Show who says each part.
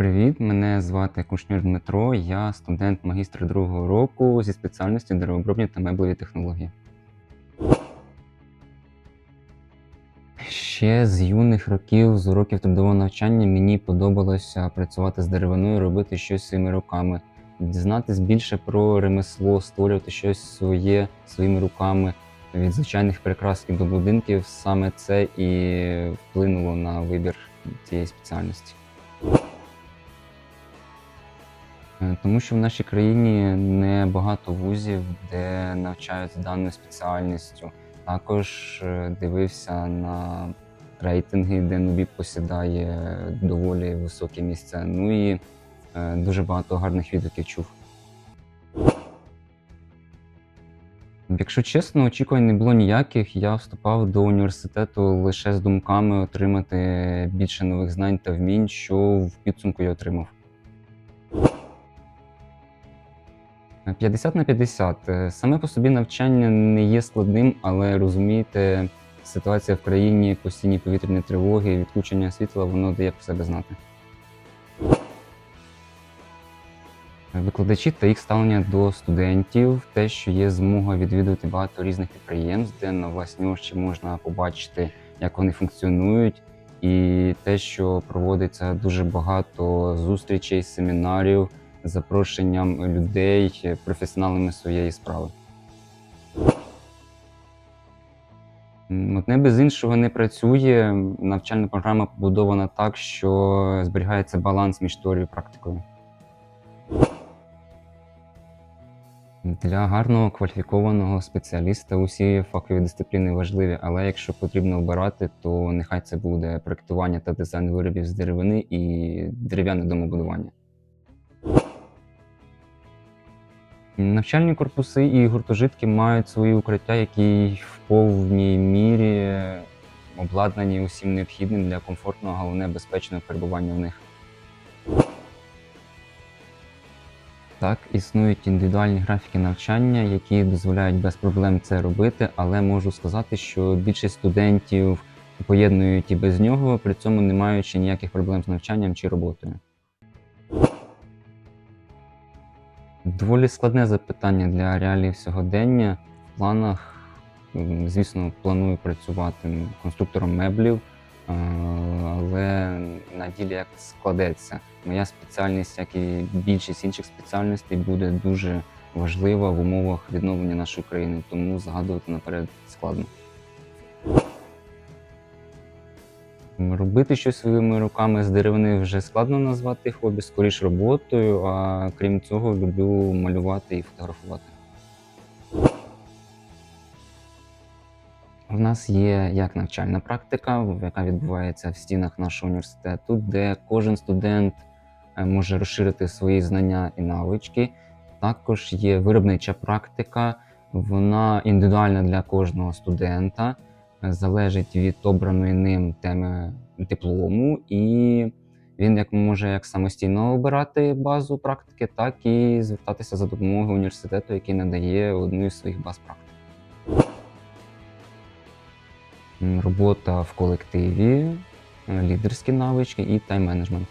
Speaker 1: Привіт, мене звати Кушнір Дмитро. Я студент магістра другого року зі спеціальності деревообробні та меблеві технології. Ще з юних років, з уроків трудового навчання, мені подобалося працювати з деревиною, робити щось своїми руками, дізнатись більше про ремесло, створювати щось своє своїми руками від звичайних прикрас і до будинків. Саме це і вплинуло на вибір цієї спеціальності. Тому що в нашій країні не багато вузів, де навчають за даною спеціальністю. Також е, дивився на рейтинги, де Нубі посідає доволі високе місце. Ну і е, дуже багато гарних відгуків чув. Якщо чесно, очікувань не було ніяких. Я вступав до університету лише з думками отримати більше нових знань та вмінь, що в підсумку я отримав. 50 на 50. Е, Саме по собі навчання не є складним, але розумієте, ситуація в країні, постійні повітряні тривоги, відключення світла, воно дає про себе знати. Викладачі та їх ставлення до студентів, те, що є змога відвідувати багато різних підприємств, де на власні очі можна побачити, як вони функціонують, і те, що проводиться дуже багато зустрічей, семінарів запрошенням людей, професіоналами своєї справи. Одне без іншого не працює. Навчальна програма побудована так, що зберігається баланс між теорією і практикою. Для гарного кваліфікованого спеціаліста усі фахові дисципліни важливі, але якщо потрібно обирати, то нехай це буде проектування та дизайн виробів з деревини і дерев'яне домобудування. Навчальні корпуси і гуртожитки мають свої укриття, які в повній мірі обладнані усім необхідним для комфортного, головне безпечного перебування в них. Так, існують індивідуальні графіки навчання, які дозволяють без проблем це робити, але можу сказати, що більшість студентів поєднують і без нього, при цьому не маючи ніяких проблем з навчанням чи роботою. Доволі складне запитання для реалій сьогодення. В планах, звісно, планую працювати конструктором меблів, але на ділі як складеться. Моя спеціальність, як і більшість інших спеціальностей, буде дуже важлива в умовах відновлення нашої країни, тому згадувати наперед складно. Робити щось своїми руками з деревини вже складно назвати хобі, скоріш роботою, а крім цього, люблю малювати і фотографувати. У нас є як навчальна практика, яка відбувається в стінах нашого університету, де кожен студент е, може розширити свої знання і навички. Також є виробнича практика, вона індивідуальна для кожного студента, залежить від обраної ним теми диплому, і він як може як самостійно обирати базу практики, так і звертатися за допомогою університету, який надає одну із своїх баз практик. Робота в колективі, лідерські навички і тайм-менеджмент.